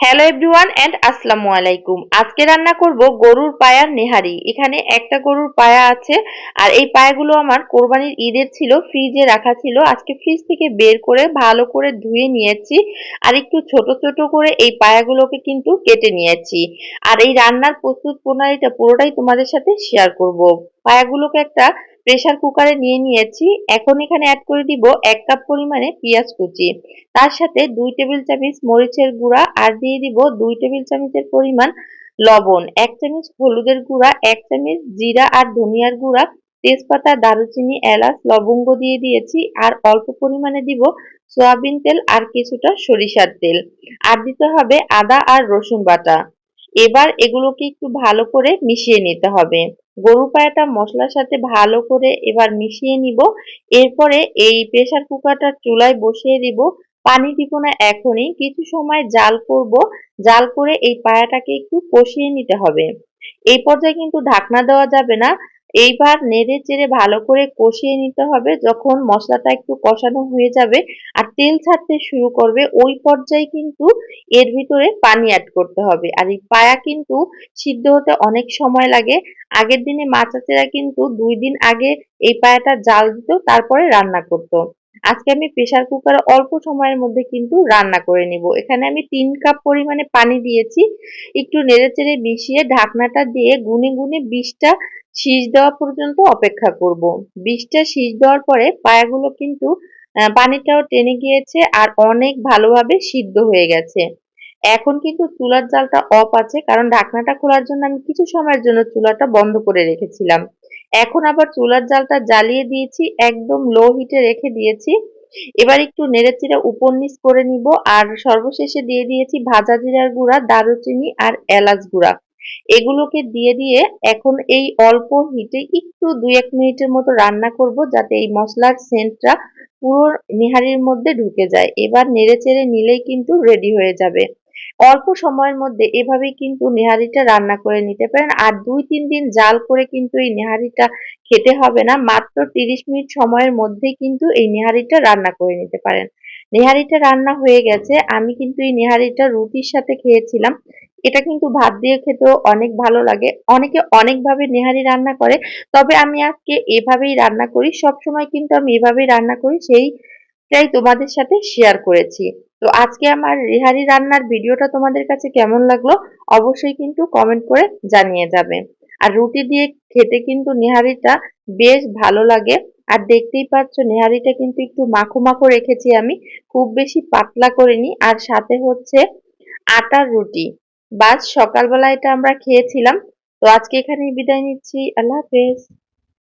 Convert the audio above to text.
Hello everyone and আসসালামু আলাইকুম। আজকে রান্না করব গরুর পায়ার নেহারি। এখানে একটা গরুর পায়া আছে আর এই পায়াগুলো আমার কোরবানির ঈদের ছিল, ফ্রিজে রাখা ছিল। আজকে ফ্রিজ থেকে বের করে ভালো করে ধুয়ে নিয়েছি আর একটু ছোট ছোট করে এই পায়াগুলোকে কিন্তু কেটে নিয়েছি। আর এই রান্নার প্রস্তুত প্রণালীটা পুরোটাই তোমাদের সাথে শেয়ার করব। পায়াগুলোকে একটা প্রেসার কুকারে নিয়ে নিয়েছি। এখন এখানে অ্যাড করে দিব এক কাপ পরিমাণে পেঁয়াজ কুচি। তার সাথে দুই টেবিল চামচ মরিচের গুঁড়া আর দিয়ে দিব দুই টেবিল চামচের পরিমাণ লবণ। এক চামচ হলুদের গুঁড়া, এক চামচ জিরা আর ধনিয়ার গুঁড়া, তেজপাতা, দারুচিনি, এলাচ, লবঙ্গ দিয়ে দিয়েছি আর অল্প পরিমাণে দিব সয়াবিন তেল আর কিছুটা সরিষার তেল। আর দিতে হবে আদা আর রসুন বাটা। এবার এগুলোকে একটু ভালো করে মিশিয়ে নিতে হবে। গরু পায়াটা মশলার সাথে ভালো করে এবার মিশিয়ে নিব। এরপরে এই প্রেসার কুকারটা চুলায় বসিয়ে দিব। পানি দিব না এখনই, কিছু সময় জাল করব। জাল করে এই পায়াটাকে একটু কষিয়ে নিতে হবে। এই পর্যায়ে কিন্তু ঢাকনা দেওয়া যাবে না। এইবার নেড়ে চেড়ে ভালো করে কষিয়ে নিতে হবে। যখন মশলাটা একটু কষানো হয়ে যাবে আর তেল ছাড়তে শুরু করবে, ওই পর্যায়ে কিন্তু এর ভিতরে পানি অ্যাড করতে হবে। আর এই পায়া কিন্তু সিদ্ধ হতে অনেক সময় লাগে। আগের দিনে মাচাচেরা কিন্তু দুই দিন আগে এই পায়াটা জাল দিত, তারপরে রান্না করতো। আজকে আমি প্রেশার কুকারে অল্প সময়ের মধ্যে কিন্তু রান্না করে নিব। এখানে আমি তিন কাপ পরিমাণে পানি দিয়েছি। একটু নেড়েচেড়ে মিশিয়ে ঢাকনাটা দিয়ে গুনে গুনে বিষটা শীষ দেওয়া পর্যন্ত অপেক্ষা করব। বিষটা শীষ দেওয়ার পরে পায়াগুলো কিন্তু পানিটাও টেনে গিয়েছে আর অনেক ভালোভাবে সিদ্ধ হয়ে গেছে। এখন কিন্তু চুলার জালটা অফ আছে, কারণ ঢাকনাটা খোলার জন্য আমি কিছু সময়ের জন্য চুলাটা বন্ধ করে রেখেছিলাম। এখন আবার চুলার জালটা জ্বালিয়ে দিয়েছি, একদম লো হিটে রেখে দিয়েছি। এবার একটু নেড়েচিড়ে উপর নিচ করে নিব, আর সর্বশেষে দিয়ে দিয়েছি ভাজা জিরার গুঁড়া, দারুচিনি আর এলাচ গুঁড়া। এগুলোকে দিয়ে দিয়ে এখন এই অল্প হিটে একটু দুই এক মিনিটের মতো রান্না করব, যাতে এই মশলার সেন্টটা পুরো নিহারির মধ্যে ঢুকে যায়। এবার নেড়ে চেড়ে নিলেই কিন্তু রেডি হয়ে যাবে। অল্প সময়ের মধ্যে এভাবেই কিন্তু নেহারিটা রান্না করে নিতে পারেন। আর দুই তিন দিন জাল করে কিন্তু এই নেহারিটা খেতে হবে না। মাত্র তিরিশ মিনিট সময়ের মধ্যেই কিন্তু এই নেহারিটা রান্না করে নিতে পারেন। নেহারিটা রান্না হয়ে গেছে। আমি কিন্তু এই নেহারিটা রুটির সাথে খেয়েছিলাম। এটা কিন্তু ভাত দিয়ে খেতেও অনেক ভালো লাগে। অনেকে অনেকভাবে নেহারি রান্না করে। তবে আমি আজকে এভাবেই রান্না করি। সব সময় কিন্তু আমি এভাবেই রান্না করি। সেইটাই তোমাদের সাথে শেয়ার করেছি। তো আজকে আমার রেহারি রান্নার ভিডিওটা তোমাদের কাছে কেমন লাগল অবশ্যই কিন্তু কমেন্ট করে জানিয়ে যাবে। আর রুটি দিয়ে খেতে কিন্তু নেহারিটা বেশ ভালো লাগে। আর দেখতেই পাচ্ছ নেহারিটা কিন্তু একটু মাখো মাখো রেখেছি আমি, খুব বেশি পাতলা করিনি। আর সাথে হচ্ছে আটার রুটি। বাস সকালবেলা এটা আমরা খেয়েছিলাম। তো আজকে এখানেই বিদায় নিচ্ছি। আল্লাহ হাফেজ।